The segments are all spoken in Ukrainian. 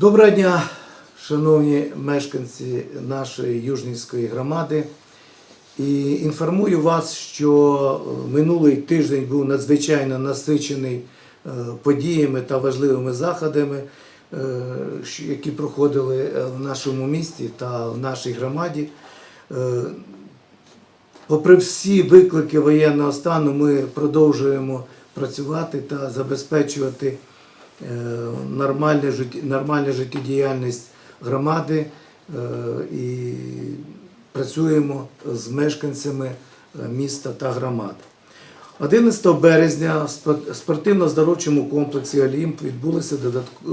Доброго дня, шановні мешканці нашої Южнівської громади. І інформую вас, що е, минулий тиждень був надзвичайно насичений е, подіями та важливими заходами, е, які проходили в нашому місті та в нашій громаді. Попри всі виклики воєнного стану, ми продовжуємо працювати та забезпечувати е, нормальну життєдіяльність громади е, і працюємо з мешканцями е, міста та громад. 11 березня в спортивно-здоровчому комплексі Олімп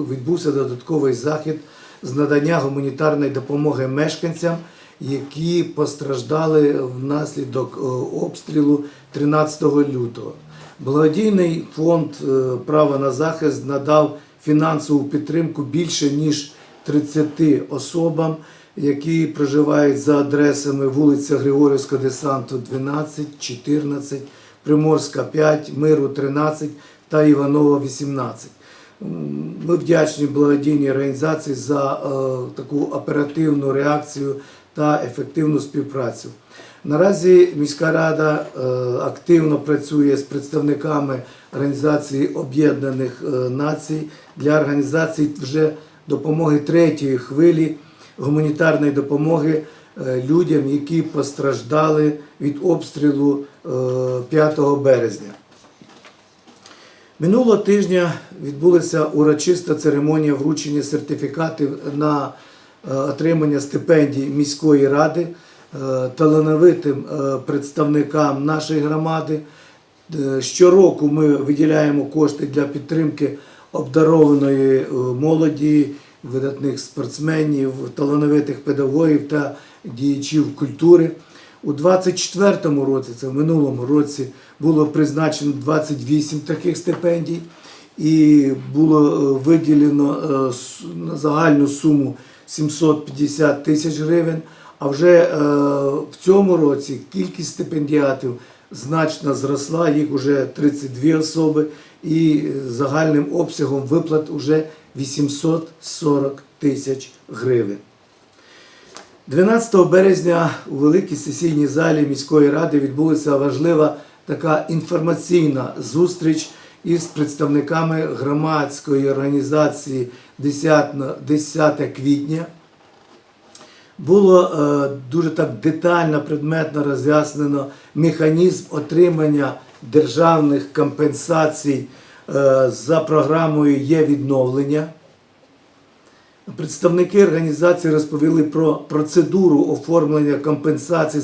відбувся додатковий захід з надання гуманітарної допомоги мешканцям, які постраждали внаслідок обстрілу 13 лютого. Благодійний фонд е, Право на захист надав фінансову підтримку більше ніж 30 особам, які проживають за адресами вулиця Григорівського десанту 12, 14, Приморська 5, Миру 13 та Іванова 18. Ми вдячні благодійній організації за е, таку оперативну реакцію та ефективну співпрацю. Наразі міська рада е, активно працює з представниками Організації Об'єднаних е, Націй для організації вже допомоги третьої хвилі гуманітарної допомоги е, людям, які постраждали від обстрілу е, 5 березня. Минулого тижня відбулася урочиста церемонія вручення сертифікатів на отримання стипендій міської ради талановитим е, представникам нашої громади. Е, Щороку ми виділяємо кошти для підтримки обдарованої е, молоді, видатних спортсменів, талановитих педагогів та діячів культури. У 24-му році, це в минулому році, було призначено 28 таких стипендій і було е, виділено е, на загальну суму 750 тисяч гривень. А вже е, в цьому році кількість стипендіатів значно зросла, їх вже 32 особи, і загальним обсягом виплат вже 840 тисяч гривень. 12 березня у великій сесійній залі міської ради відбулася важлива така інформаційна зустріч із представниками громадської організації 10, 10 квітня. Було е, дуже так детально, предметно роз'яснено механізм отримання державних компенсацій е, за програмою є відновлення. Представники організації розповіли про процедуру оформлення компенсацій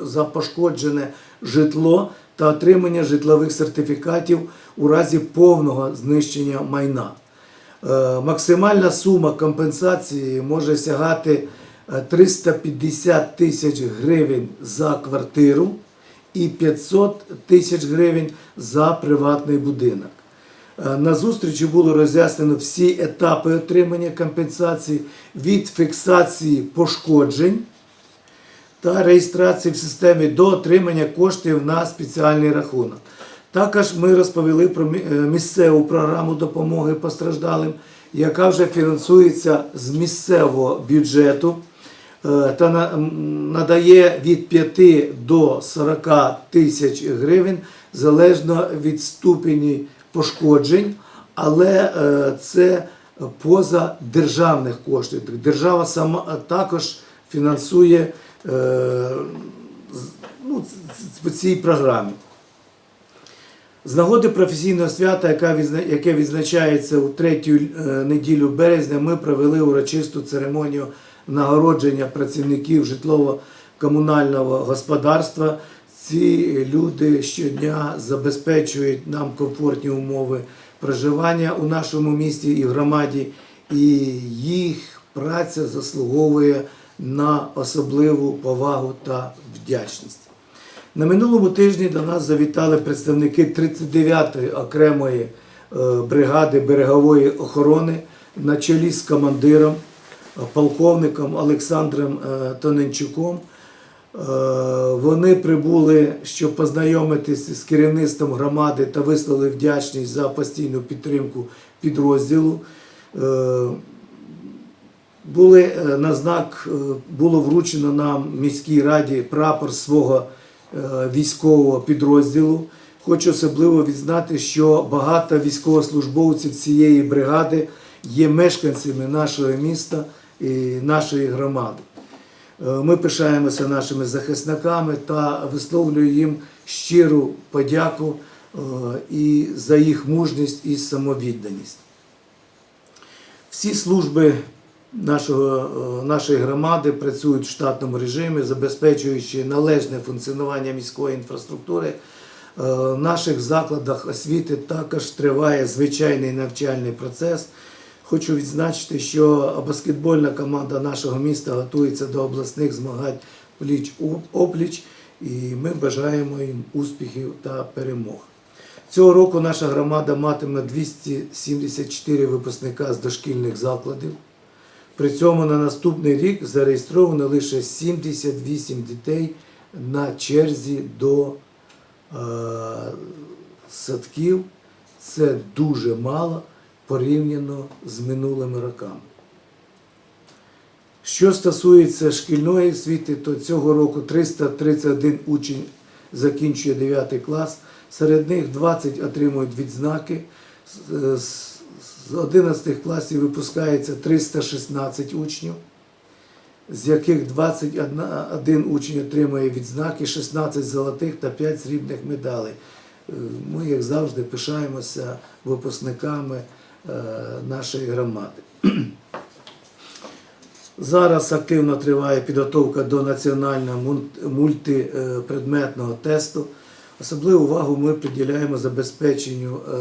за пошкоджене житло та отримання житлових сертифікатів у разі повного знищення майна. Е, Максимальна сума компенсації може сягати 350 тисяч гривень за квартиру і 500 тисяч гривень за приватний будинок. Е, На зустрічі було роз'яснено всі етапи отримання компенсації від фіксації пошкоджень та реєстрації в системі до отримання коштів на спеціальний рахунок. Також ми розповіли про е, місцеву програму допомоги постраждалим, яка вже фінансується з місцевого бюджету е, та надає від 5 до 40 тисяч гривень залежно від ступені пошкоджень, але е, це поза державних коштів. Держава сама також фінансує е, ну, цій програмі. З нагоди професійного свята, яке відзначається у третю е, неділю березня, ми провели урочисту церемонію нагородження працівників житлово-комунального господарства. Ці люди щодня забезпечують нам комфортні умови проживання у нашому місті і громаді, і їх праця заслуговує на особливу повагу та вдячність. На минулому тижні до нас завітали представники 39-ї окремої е, бригади берегової охорони на чолі з командиром, полковником Олександром е, Тоненчуком. Е, Вони прибули, щоб познайомитися з керівництвом громади та висловили вдячність за постійну підтримку підрозділу. Е, Були на знак було вручено нам міській раді прапор свого військового підрозділу. Хочу особливо відзнати, що багато військовослужбовців цієї бригади є мешканцями нашого міста і нашої громади. Е, Ми пишаємося нашими захисниками та висловлюємо їм щиру подяку е, і за їх мужність і самовідданість. Всі служби нашого, е, нашої громади працюють в штатному режимі, забезпечуючи належне функціонування міської інфраструктури. В наших закладах освіти також триває звичайний навчальний процес. Хочу відзначити, що баскетбольна команда нашого міста готується до обласних змагань пліч опліч, і ми бажаємо їм успіхів та перемог. Цього року наша громада матиме 274 випускника з дошкільних закладів. При цьому на наступний рік зареєстровано лише 78 дітей на черзі до е, садків. Це дуже мало порівняно з минулими роками. Що стосується шкільної освіти, то цього року 331 учень закінчує 9 клас, серед них 20 отримують відзнаки. З- з- З 11 класів випускається 316 учнів, з яких 21 учень отримує відзнаки, 16 золотих та 5 срібних медалей. Е, Ми, як завжди, пишаємося випускниками нашої громади. Зараз активно триває підготовка до національного мультипредметного тесту. Особливу увагу ми приділяємо забезпеченню е,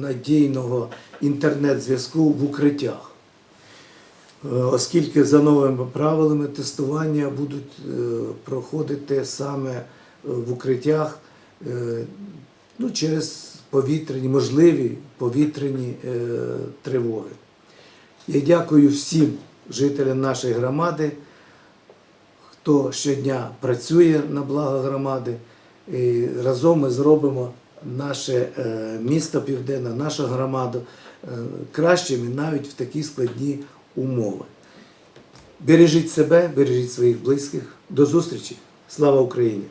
надійного інтернет-зв'язку в укриттях, Е, оскільки за новими правилами тестування будуть е, проходити саме е, в укриттях е, ну, через повітряні, можливі повітряні е, тривоги. Я дякую всім жителям нашої громади, хто щодня працює на благо громади. І разом ми зробимо наше е, місто Південне, нашу громаду е, кращими навіть в такі складні умови. Бережіть себе, бережіть своїх близьких. До зустрічі! Слава Україні!